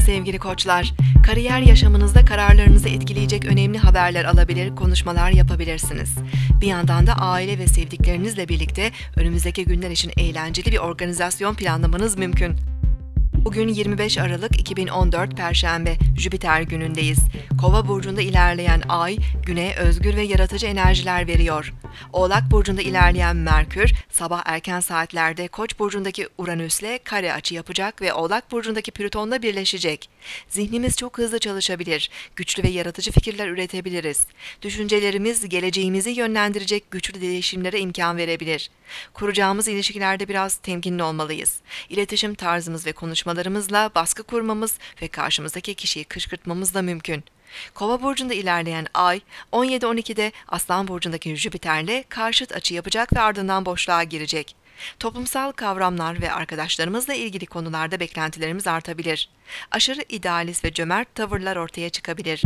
sevgili koçlar. Kariyer yaşamınızda kararlarınızı etkileyecek önemli haberler alabilir, konuşmalar yapabilirsiniz. Bir yandan da aile ve sevdiklerinizle birlikte önümüzdeki günler için eğlenceli bir organizasyon planlamanız mümkün. Bugün 25 Aralık 2014 Perşembe, Jüpiter günündeyiz. Kova burcunda ilerleyen Ay, güne özgür ve yaratıcı enerjiler veriyor. Oğlak burcunda ilerleyen Merkür, sabah erken saatlerde Koç burcundaki Uranüs'le kare açı yapacak ve Oğlak burcundaki Plüton'la birleşecek. Zihnimiz çok hızlı çalışabilir, güçlü ve yaratıcı fikirler üretebiliriz. Düşüncelerimiz geleceğimizi yönlendirecek güçlü değişimlere imkan verebilir. Kuracağımız ilişkilerde biraz temkinli olmalıyız. İletişim tarzımız ve konuşmalarımızla baskı kurmamız ve karşımızdaki kişiyi kışkırtmamız da mümkün. Kova burcunda ilerleyen Ay, 17-12'de Aslan burcundaki Jüpiter'le karşıt açı yapacak ve ardından boşluğa girecek. Toplumsal kavramlar ve arkadaşlarımızla ilgili konularda beklentilerimiz artabilir. Aşırı idealist ve cömert tavırlar ortaya çıkabilir.